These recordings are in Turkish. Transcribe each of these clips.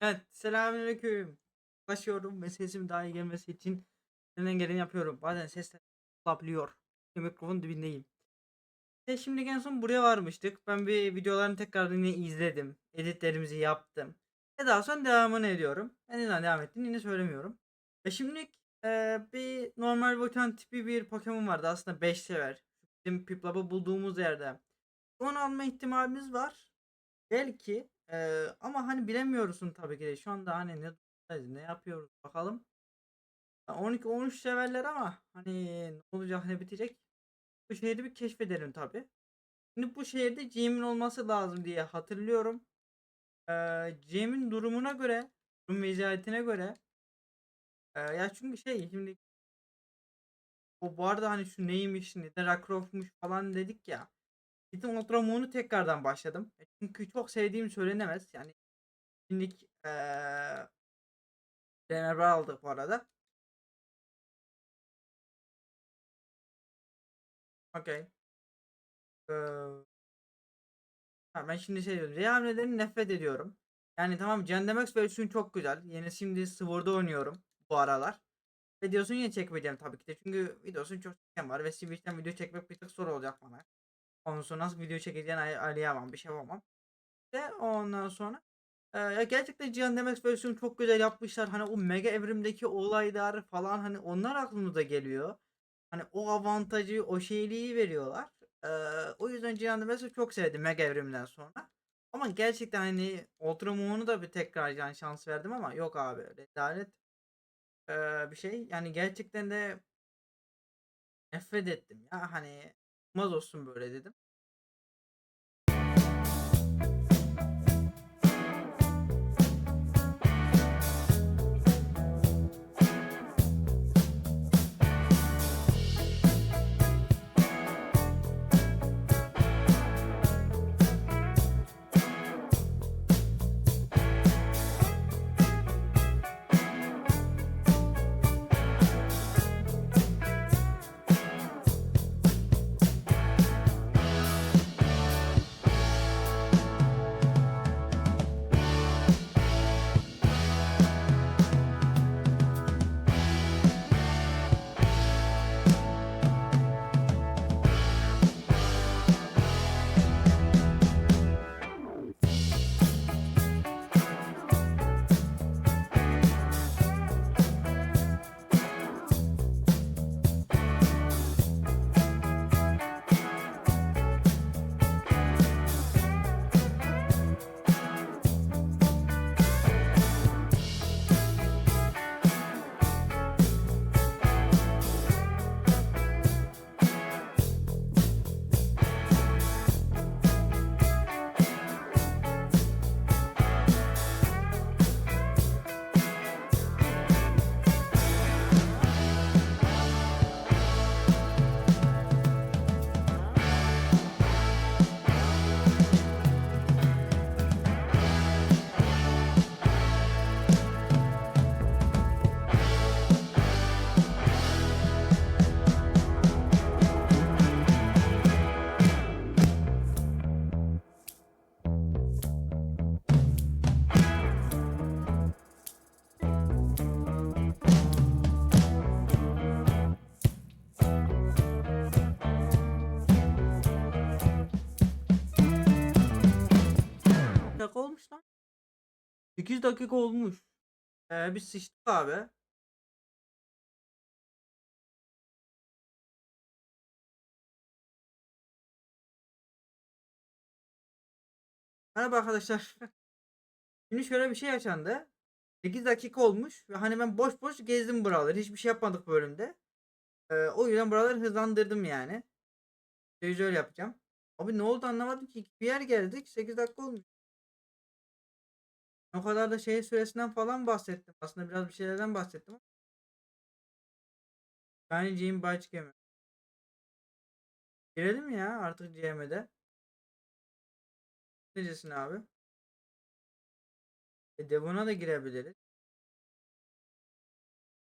Evet, selamünaleyküm. Başlıyorum ve sesim daha iyi gelmesi için elimden geleni yapıyorum. Bazen sesler olabiliyor. Mikrofonun dibindeyim. Ve şimdi en son buraya varmıştık. Ben bir videolarını tekrar yine izledim. Editlerimizi yaptım. Ve daha sonra devamını ediyorum. Ben neden devam ettiğini yine söylemiyorum. Ve şimdi eee, bir normal volkan tipi bir Pokemon vardı. Aslında 5 sever. Bizim Piplap'ı bulduğumuz yerde. Onu alma ihtimalimiz var. Belki eee, ama hani bilemiyorsun tabii ki de. Şu anda hani ne ne yapıyoruz bakalım. 12-13 severler ama hani ne olacak ne bitecek. Bu şehri bir keşfedelim tabii. Şimdi bu şehirde GM'in olması lazım diye hatırlıyorum. Eee GM'in durumuna göre, durum ve icraatine göre eee, ya çünkü şey şimdi o bu arada hani şu neymiş, neden Rockruff'muş falan dedik ya. Gittim Ultra Moon'u tekrardan başladım. E, Çünkü çok sevdiğim söylenemez. Yani şimdilik eee DMR aldık bu arada. Okey. Ha, ben şimdi şey diyorum. Reyhamle'den nefret ediyorum. Yani tamam Candemex versiyonu çok güzel. Yeni şimdi Sword'da oynuyorum bu aralar. Videosunu yine çekmeyeceğim tabii ki de. Çünkü videosunu çok çeken var ve Switch'ten video çekmek bir tık zor olacak bana. Ondan sonra nasıl video çekeceğini ay- ayarlayamam. Bir şey yapamam. Ve ondan sonra eee, ya gerçekten Cihan Demex versiyonu çok güzel yapmışlar. Hani o mega evrimdeki olaylar falan hani onlar aklımıza geliyor. Hani o avantajı, o şeyliği veriyorlar. Eee, o yüzden Cihan Demex'i çok sevdim mega evrimden sonra. Ama gerçekten hani Ultra Moon'u da bir tekrar yani şans verdim ama yok abi rezalet eee, bir şey. Yani gerçekten de nefret ettim ya hani olmaz olsun böyle dedim. 8 dakika olmuş. Ee, biz sıçtık abi. Merhaba arkadaşlar. Şimdi şöyle bir şey yaşandı. 8 dakika olmuş ve hani ben boş boş gezdim buraları. Hiçbir şey yapmadık bölümde. Ee, o yüzden buraları hızlandırdım yani. Şöyle öyle yapacağım. Abi ne oldu anlamadım ki. Bir yer geldik. 8 dakika olmuş. O kadar da şey süresinden falan bahsettim. Aslında biraz bir şeylerden bahsettim. ama Ben Jim Başkemi. Girelim ya artık GM'de. Necesin abi? E Devon'a da girebiliriz.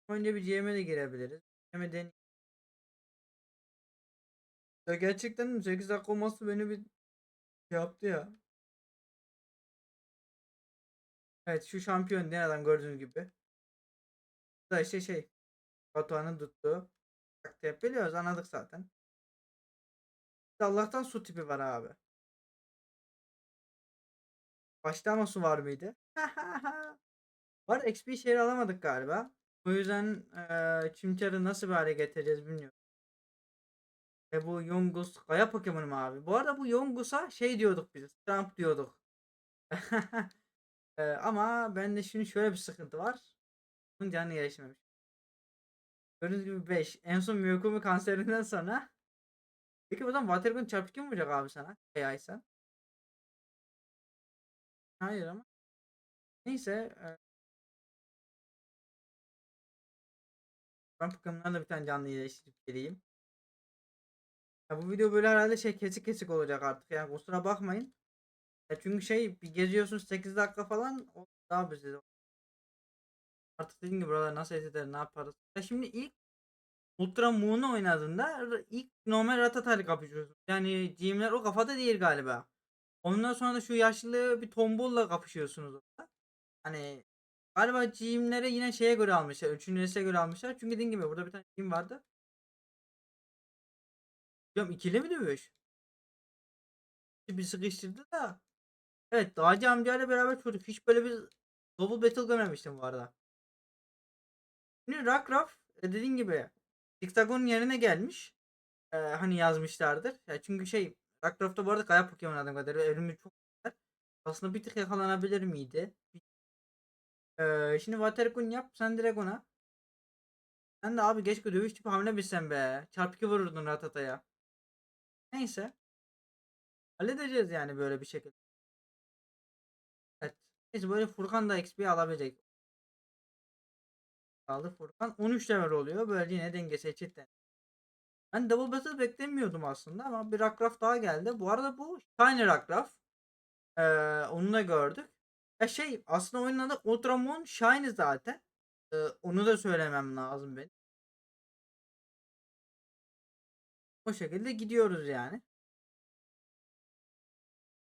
Önce bir GM'e de girebiliriz. GM'den ya gerçekten 8 dakika olması beni bir şey yaptı ya. Evet şu şampiyon adam gördüğünüz gibi. Bu da işte şey. Batuhan'ın tuttuğu. Taktiği biliyoruz anladık zaten. Allah'tan su tipi var abi. Başta ama su var mıydı? var XP şehri alamadık galiba. O yüzden eee Çimçar'ı nasıl bir hale getireceğiz bilmiyorum. Ve bu Yongus kaya Pokemon mu abi? Bu arada bu Yongus'a şey diyorduk biz. Trump diyorduk. Eee, ama bende şimdi şöyle bir sıkıntı var. Bunun canı gelişmemiş. Gördüğünüz gibi 5. En son Miyokumi kanserinden sonra. Peki o zaman Watergun çarpı kim vuracak abi sana? Yaysan. Hayır ama. Neyse. eee, Ben Pokemon'dan bir tane canlı iyileştirip geleyim. Ya bu video böyle herhalde şey kesik kesik olacak artık yani kusura bakmayın. Ya çünkü şey bir geziyorsunuz 8 dakika falan o daha bize. Artık dediğim gibi buralar nasıl eder ne yaparız. Ya şimdi ilk Ultra Moon'u oynadığında ilk normal Ratata'yla kapışıyorsun. Yani GM'ler o kafada değil galiba. Ondan sonra da şu yaşlı bir tombulla kapışıyorsunuz orada. Hani galiba GM'lere yine şeye göre almışlar. Üçüncü nesile göre almışlar. Çünkü dediğim gibi burada bir tane GM vardı. Hocam ikili mi dövüş? Bir sıkıştırdı da. Evet Dağcı amcayla beraber çocuk. Hiç böyle bir double battle görmemiştim bu arada. Şimdi Rockruff e, dediğin gibi Zigzagoon yerine gelmiş. Ee, hani yazmışlardır. Ya çünkü şey Rockruff'ta bu arada kaya Pokemon adım kadarıyla evrimi çok güzel. Aslında bir tık yakalanabilir miydi? Ee, şimdi Watergun yap sen direkt ona. Sen de abi keşke dövüş tipi hamle bilsen be. Çarpı 2 vururdun Ratata'ya. Neyse. Halledeceğiz yani böyle bir şekilde. Neyse böyle Furkan da XP alabilecek. Aldı Furkan. 13 level oluyor. Böyle yine dengesi eşit. Ben Double Battle beklemiyordum aslında ama bir Rockruff daha geldi. Bu arada bu Shiny Rockruff. Ee, onu da gördük. Ya şey aslında oyunun adı Ultramon Shiny zaten. Ee, onu da söylemem lazım benim. O şekilde gidiyoruz yani.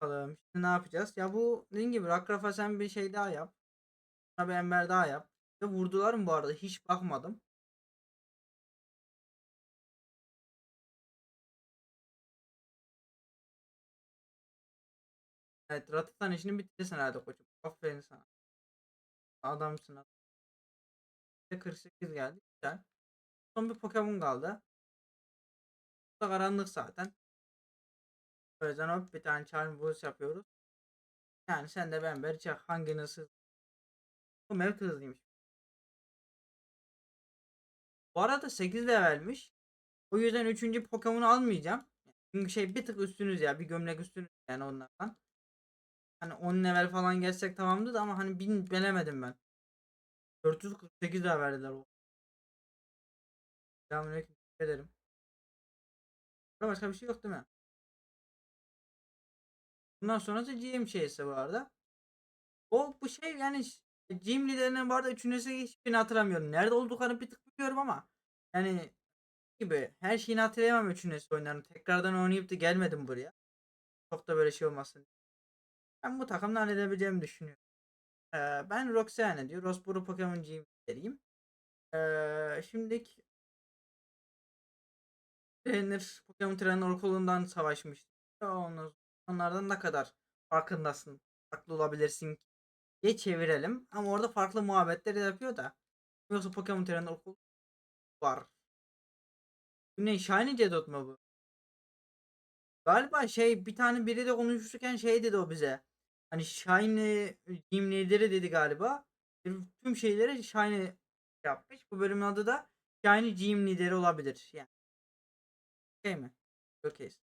Bakalım şimdi ne yapacağız? Ya bu dediğim gibi Rockruff'a sen bir şey daha yap. Sana bir ember daha yap. Ve vurdular mı bu arada? Hiç bakmadım. Evet Ratatan işini bitirirsin herhalde koçum. Aferin sana. Adamsın. adam. Ve 48 geldi. Güzel. Son bir Pokemon kaldı. Bu da karanlık zaten. Hop bir tane Charm Boost yapıyoruz. Yani sen de ben bir çak hangi nasıl. Bu mevki hızlıymış. Bu arada 8 levelmiş. O yüzden 3. Pokemon'u almayacağım. Çünkü şey bir tık üstünüz ya. Bir gömlek üstünüz yani onlardan. Hani 10 level falan geçsek tamamdı da ama hani 1000 bilemedim ben. 448 daha verdiler o. Selamünaleyküm. Ederim. Burada başka bir şey yok değil mi? Bundan sonrası GM şeysi bu arada. O bu şey yani GM liderinin bu arada üçüncüsü hiçbirini hatırlamıyorum. Nerede olduklarını bir tık biliyorum ama yani gibi her şeyini hatırlayamam üçüncüsü oyunlarını. Tekrardan oynayıp da gelmedim buraya. Çok da böyle şey olmasın. Ben bu takımda halledebileceğimi düşünüyorum. Ee, ben Roxanne diyor. Rosboro Pokemon GM vereyim. Ee, şimdilik Trainer Pokemon Trainer okulundan savaşmış. Ondan, onlardan ne kadar farkındasın? Farklı olabilirsin diye çevirelim. Ama orada farklı muhabbetleri yapıyor da. Yoksa Pokemon Trainer okulu var. Ne? Shiny Jedot mu bu? Galiba şey bir tane biri de konuşurken şey dedi o bize. Hani Shiny Team lideri dedi galiba. Tüm şeyleri Shiny yapmış. Bu bölümün adı da Shiny Gym lideri olabilir. Yani. Şey mi? Okey.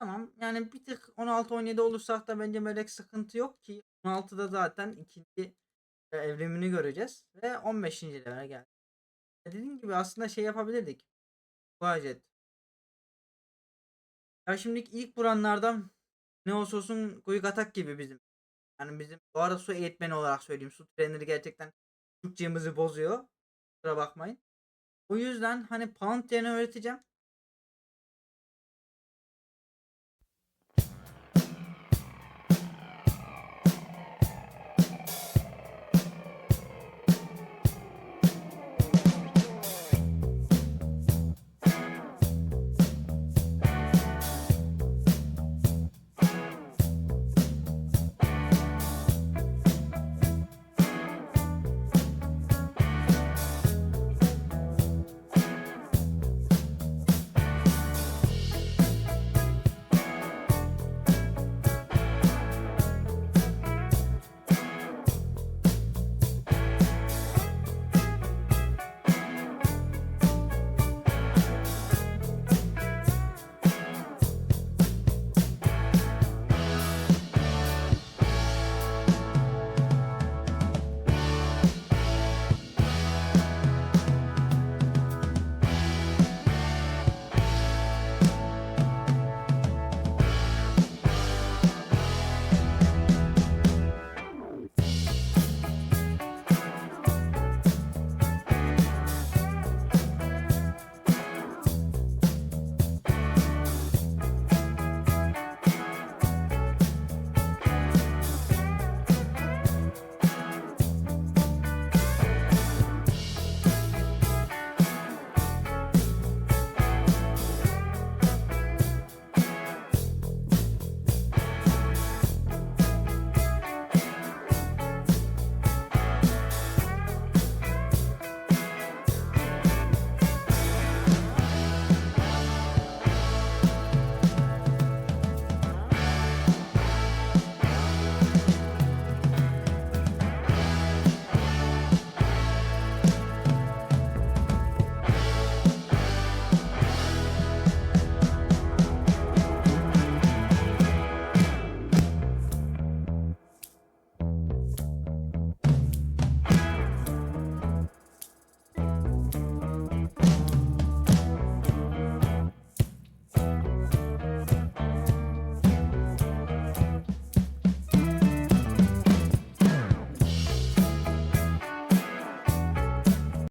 Tamam. Yani bir tık 16-17 olursak da bence melek sıkıntı yok ki. 16'da zaten ikinci e, evrimini göreceğiz. Ve 15. level'e geldi. E, Dediğim gibi aslında şey yapabilirdik. Gadget. Ya şimdi ilk buranlardan ne olsa olsun Guyuk Atak gibi bizim. Yani bizim bu arada su eğitmeni olarak söyleyeyim. Su treneri gerçekten Türkçemizi bozuyor. Kusura bakmayın. O yüzden hani Pound yerine öğreteceğim.